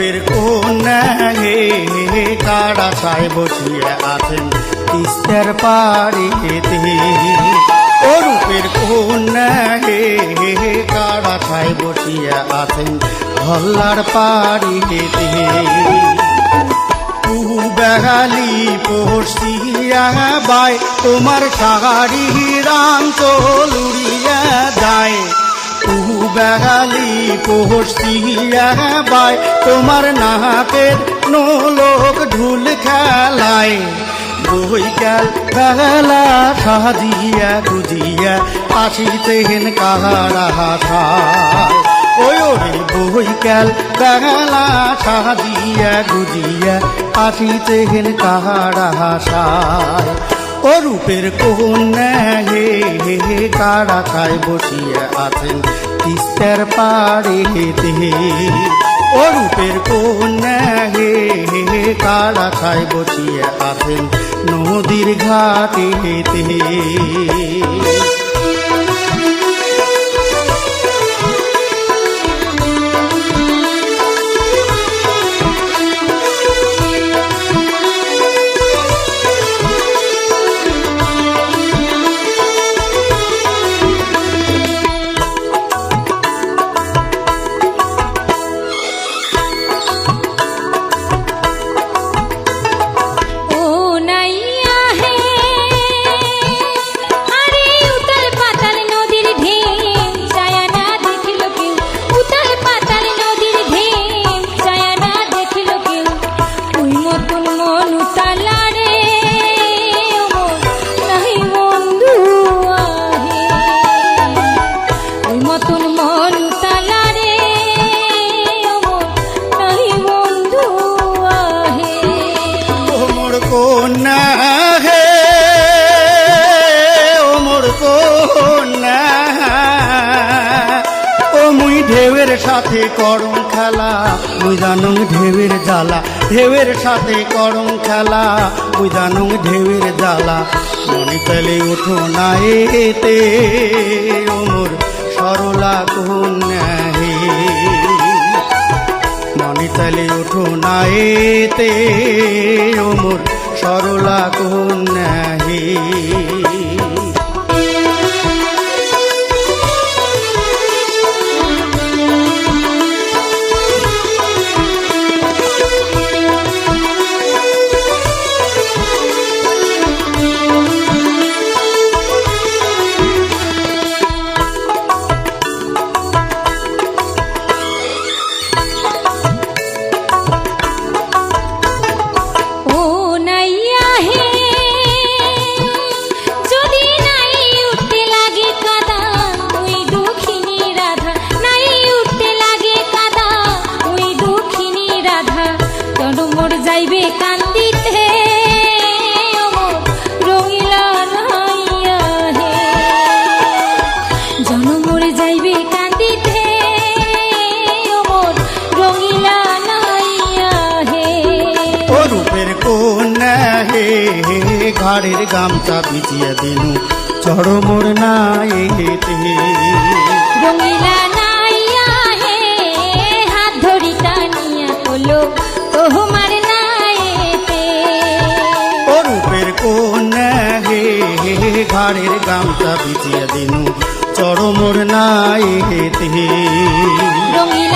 রূপের কন্যা হে কারা সায় বসিয়া আছেন তিস্তার পাড়িতে। ও রূপের কন্যা হে কারা সায় বসিয়া আছেন ধল্লার পাড়িতে। বেহালি পড়শিয়া বাই তোমার সাহারি রাম চলুরিয়া যায়। তু বেহালি পড়শিয়া বাই তোমার নাকের নোলক ঢুল খেলায়। বই গেল বেলা সাজিয়া গুজিয়া আসিতেন কাহারা ওই ওরে বই গেল বেলা সাজিয়া গুজিয়া আসিতে হেন কাহারা হাসায়। ও রূপের কন্যা, হে হে হে বসিয়া আছেন? তিস্তার পাড়ে হে ও রূপের কন্যা, হে হে হে বসিয়া আছেন? নদীর ঘাটে হে সাথে করম খেলা মুই জানুং ঢেউয়ের জ্বালা। ঢেউয়ের সাথে করম খেলা মুই জানুং ঢেউয়ের জ্বালা। মনে পেলে উঠো না এতে ও মোর সরলা কন্যা হে মনে তালে উঠো না এতে, ওমর সরলা কন্যা যাইবে কান্দিতে রঙিলা নাইয়া হে। জনমর যাইবে কান্দিতে অমর রঙিলা নাইয়া হে। ও রূপের কন্যা হে ঘাড়ের গামছা বিছিয়ে দিনু চড়মোর না এতে রঙিলা হে ঘাড়ের গামটা বিছিয়ে দিনু। চরমর নাই রঙিলা